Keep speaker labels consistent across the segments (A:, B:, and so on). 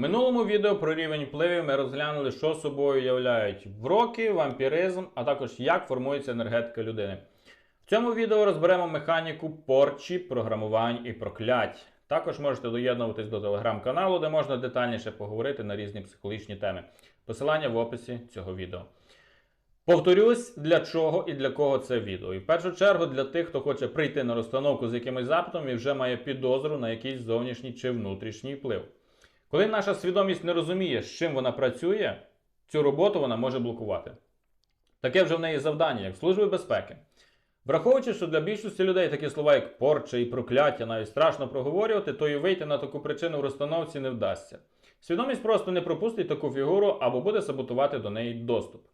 A: минулому відео про рівень впливів ми розглянули, що собою являють вроки, вампіризм, а також як формується енергетика людини. В цьому відео розберемо механіку порчі, програмувань і проклять. Також можете доєднуватись до телеграм-каналу, де можна детальніше поговорити на різні психологічні теми. Посилання в описі цього відео. Повторюсь, для чого і для кого це відео. І в першу чергу для тих, хто хоче прийти на розстановку з якимось запитом і вже має підозру на якийсь зовнішній чи внутрішній вплив. Коли наша свідомість не розуміє, з чим вона працює, цю роботу вона може блокувати. Таке вже в неї завдання, як Служби безпеки. Враховуючи, що для більшості людей такі слова, як порча і прокляття, навіть страшно проговорювати, то і вийти на таку причину в розстановці не вдасться. Свідомість просто не пропустить таку фігуру або буде саботувати до неї доступ.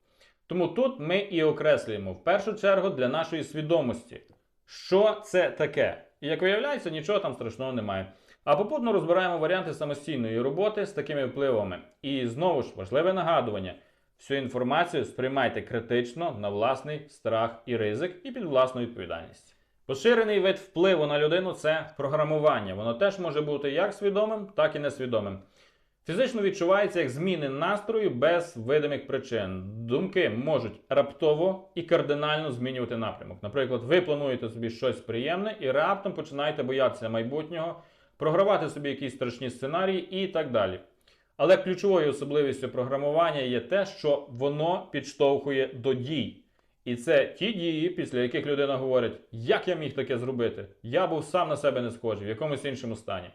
A: Тому тут ми і окреслюємо в першу чергу для нашої свідомості, що це таке. І як виявляється, нічого там страшного немає. А попутно розбираємо варіанти самостійної роботи з такими впливами. І знову ж важливе нагадування: всю інформацію сприймайте критично на власний страх і ризик і під власну відповідальність. Поширений вид впливу на людину це програмування. Воно теж може бути як свідомим, так і несвідомим. Фізично відчувається як зміни настрою без видимих причин. Думки можуть раптово і кардинально змінювати напрямок. Наприклад, ви плануєте собі щось приємне і раптом починаєте боятися майбутнього, програвати собі якісь страшні сценарії і так далі. Але ключовою особливістю програмування є те, що воно підштовхує до дій. І це ті дії, після яких людина говорить, як я міг таке зробити? Я був сам на себе не схожий, в якомусь іншому стані.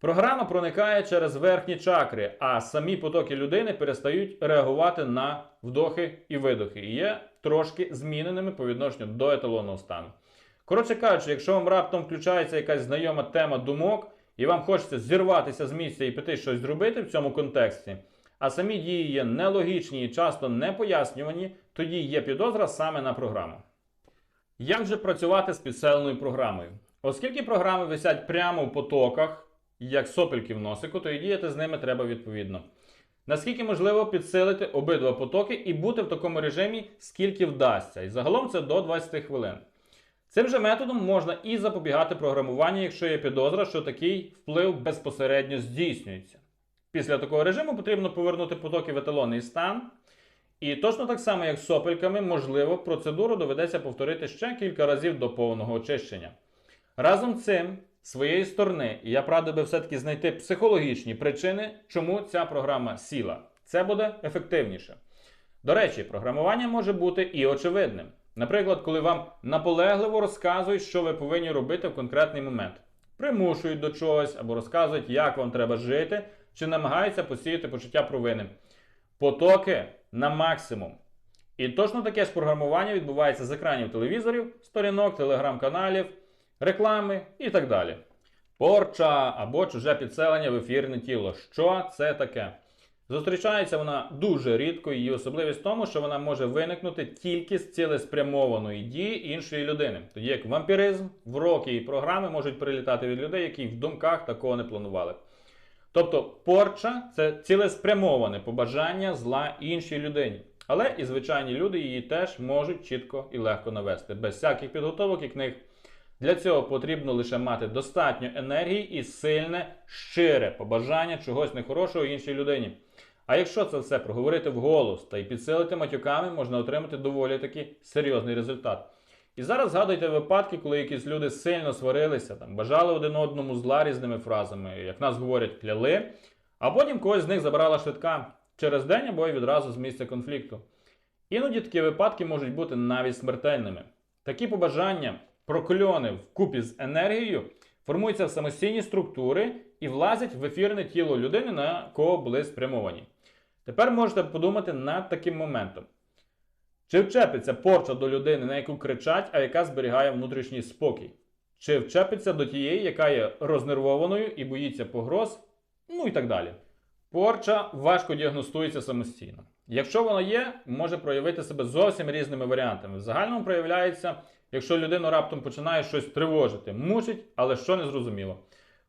A: Програма проникає через верхні чакри, а самі потоки людини перестають реагувати на вдохи і видохи і є трошки зміненими по відношенню до еталонного стану. Коротше кажучи, якщо вам раптом включається якась знайома тема думок, і вам хочеться зірватися з місця і піти щось зробити в цьому контексті, а самі дії є нелогічні і часто не пояснювані, тоді є підозра саме на програму. Як же працювати з підселеною програмою? Оскільки програми висять прямо в потоках, як сопельки в носику, то і діяти з ними треба відповідно. Наскільки можливо підсилити обидва потоки і бути в такому режимі, скільки вдасться. І загалом це до 20 хвилин. Цим же методом можна і запобігати програмуванню, якщо є підозра, що такий вплив безпосередньо здійснюється. Після такого режиму потрібно повернути потоки в еталонний стан. І точно так само, як з сопельками, можливо, процедуру доведеться повторити ще кілька разів до повного очищення. Разом з цим, з своєї сторони, я радив би все-таки знайти психологічні причини, чому ця програма сіла. Це буде ефективніше. До речі, програмування може бути і очевидним. Наприклад, коли вам наполегливо розказують, що ви повинні робити в конкретний момент, примушують до чогось або розказують, як вам треба жити, чи намагаються посіяти почуття провини. Потоки на максимум. І точно таке ж програмування відбувається з екранів телевізорів, сторінок, телеграм-каналів, реклами і так далі. Порча або чуже підселення в ефірне тіло. Що це таке? Зустрічається вона дуже рідко, її особливість в тому, що вона може виникнути тільки з цілеспрямованої дії іншої людини. Тоді як вампіризм, вроки і програми можуть прилітати від людей, які в думках такого не планували. Тобто порча це цілеспрямоване побажання зла іншій людині. Але і звичайні люди її теж можуть чітко і легко навести, без всяких підготовок і книг. Для цього потрібно лише мати достатньо енергії і сильне, щире побажання чогось нехорошого іншій людині. А якщо це все проговорити вголос та й підсилити матюками, можна отримати доволі таки серйозний результат. І зараз згадуйте випадки, коли якісь люди сильно сварилися, там, бажали один одному зла різними фразами, як нас говорять, кляли, а потім когось з них забрала швидка через день або й відразу з місця конфлікту. Іноді такі випадки можуть бути навіть смертельними. Такі побажання, прокльони вкупі з енергією формуються в самостійні структури і влазять в ефірне тіло людини, на кого були спрямовані. Тепер можете подумати над таким моментом. Чи вчепиться порча до людини, на яку кричать, а яка зберігає внутрішній спокій? Чи вчепиться до тієї, яка є рознервованою і боїться погроз, ну і так далі. Порча важко діагностується самостійно. Якщо вона є, може проявити себе зовсім різними варіантами. В загальному проявляється, якщо людину раптом починає щось тривожити, мучить, але що не зрозуміло.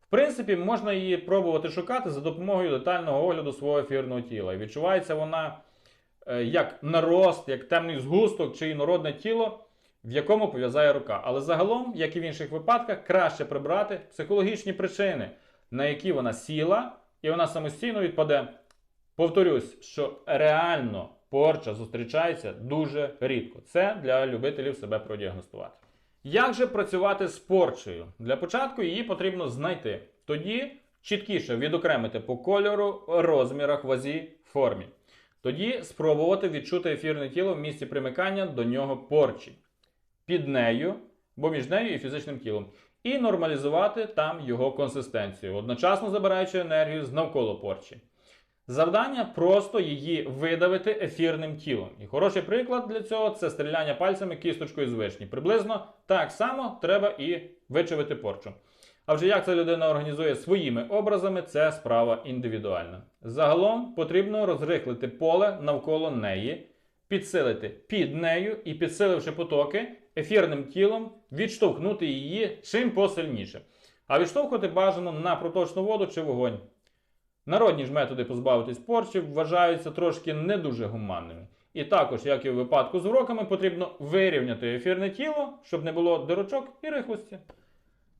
A: В принципі, можна її пробувати шукати за допомогою детального огляду свого ефірного тіла. І відчувається вона е, як нарост, як темний згусток чи інородне тіло, в якому пов'язає рука. Але загалом, як і в інших випадках, краще прибрати психологічні причини, на які вона сіла, і вона самостійно відпаде. Повторюсь, що реально порча зустрічається дуже рідко. Це для любителів себе продіагностувати. Як же працювати з порчею? Для початку її потрібно знайти. Тоді чіткіше відокремити по кольору, розмірах, вазі, формі. Тоді спробувати відчути ефірне тіло в місці примикання до нього порчі. Під нею, бо між нею і фізичним тілом. І нормалізувати там його консистенцію, одночасно забираючи енергію з навколо порчі. Завдання просто її видавити ефірним тілом. І хороший приклад для цього це стріляння пальцями кісточкою з вишні. Приблизно так само треба і вичавити порчу. А вже як ця людина організує своїми образами, це справа індивідуальна. Загалом потрібно розрихлити поле навколо неї, підсилити під нею і, підсиливши потоки, ефірним тілом відштовхнути її чим посильніше. А відштовхувати бажано на проточну воду чи вогонь. Народні ж методи позбавитись порчі вважаються трошки не дуже гуманними. І також, як і в випадку з уроками, потрібно вирівняти ефірне тіло, щоб не було дирочок і рихлості.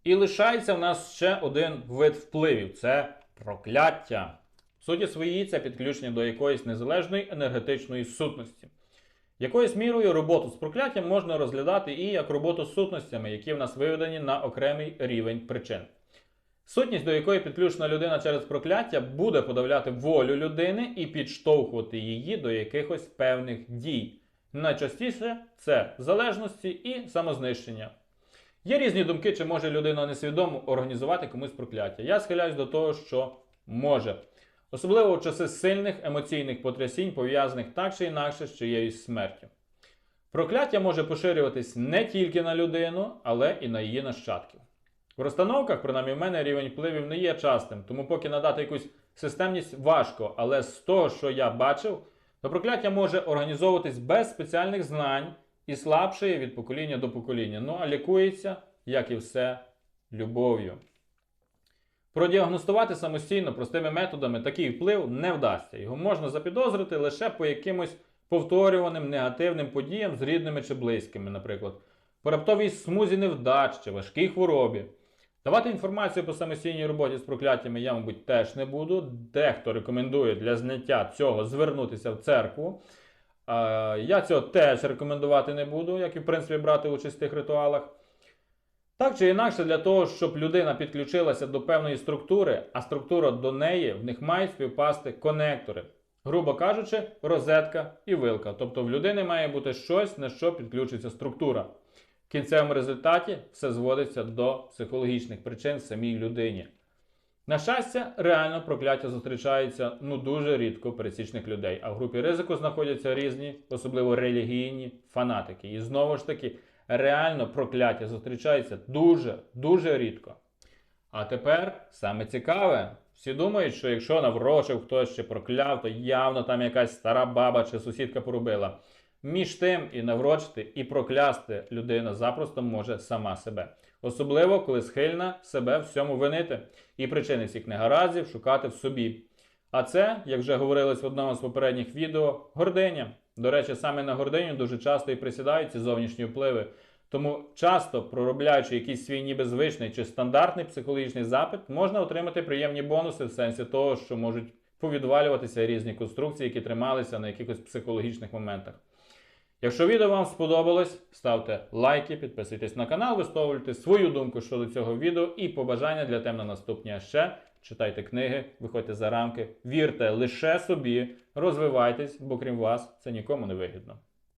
A: І лишається в нас ще один вид впливів це прокляття. В суті своїй це підключення до якоїсь незалежної енергетичної сутності. Якоюсь мірою роботу з прокляттям можна розглядати і як роботу з сутностями, які в нас виведені на окремий рівень причин. Сутність, до якої підключена людина через прокляття, буде подавляти волю людини і підштовхувати її до якихось певних дій. Найчастіше це залежності і самознищення. Є різні думки, чи може людина несвідомо організувати комусь прокляття. Я схиляюсь до того, що може. Особливо в часи сильних емоційних потрясінь, пов'язаних так чи інакше з чиєюсь смертю. Прокляття може поширюватись не тільки на людину, але і на її нащадків. В розстановках, принаймні в мене, рівень впливів не є частим, тому поки надати якусь системність важко, але з того, що я бачив, то прокляття може організовуватись без спеціальних знань і слабшає від покоління до покоління. Ну а лікується, як і все, любов'ю. Продіагностувати самостійно простими методами такий вплив не вдасться. Його можна запідозрити лише по якимось повторюваним негативним подіям з рідними чи близькими, наприклад, по раптовій смузі невдач чи важкій хворобі. Давати інформацію по самостійній роботі з прокляттями я, мабуть, теж не буду. Дехто рекомендує для зняття цього звернутися в церкву. Я цього теж рекомендувати не буду, як і в принципі брати участь в тих ритуалах. Так чи інакше, для того, щоб людина підключилася до певної структури, а структура до неї, в них мають співпасти конектори. Грубо кажучи, розетка і вилка. Тобто в людини має бути щось, на що підключиться структура. В кінцевому результаті все зводиться до психологічних причин в самій людині. На щастя, реально прокляття зустрічаються ну дуже рідко пересічних людей, а в групі ризику знаходяться різні, особливо релігійні фанатики. І знову ж таки, реально прокляття зустрічається дуже, дуже рідко. А тепер саме цікаве. Всі думають, що якщо наврочив хтось чи прокляв, то явно там якась стара баба чи сусідка порубила. Між тим і наврочити, і проклясти людина запросто може сама себе. Особливо, коли схильна себе всьому винити і причини всіх негараздів шукати в собі. А це, як вже говорилось в одному з попередніх відео, гординя. До речі, саме на гординю дуже часто і присідають ці зовнішні впливи. Тому часто, проробляючи якийсь свій ніби звичний чи стандартний психологічний запит, можна отримати приємні бонуси в сенсі того, що можуть повідвалюватися різні конструкції, які трималися на якихось психологічних моментах. Якщо відео вам сподобалось, ставте лайки, підписуйтесь на канал, висловлюйте свою думку щодо цього відео і побажання для тем на наступні. А ще читайте книги, виходьте за рамки, вірте лише собі, розвивайтесь, бо крім вас це нікому не вигідно.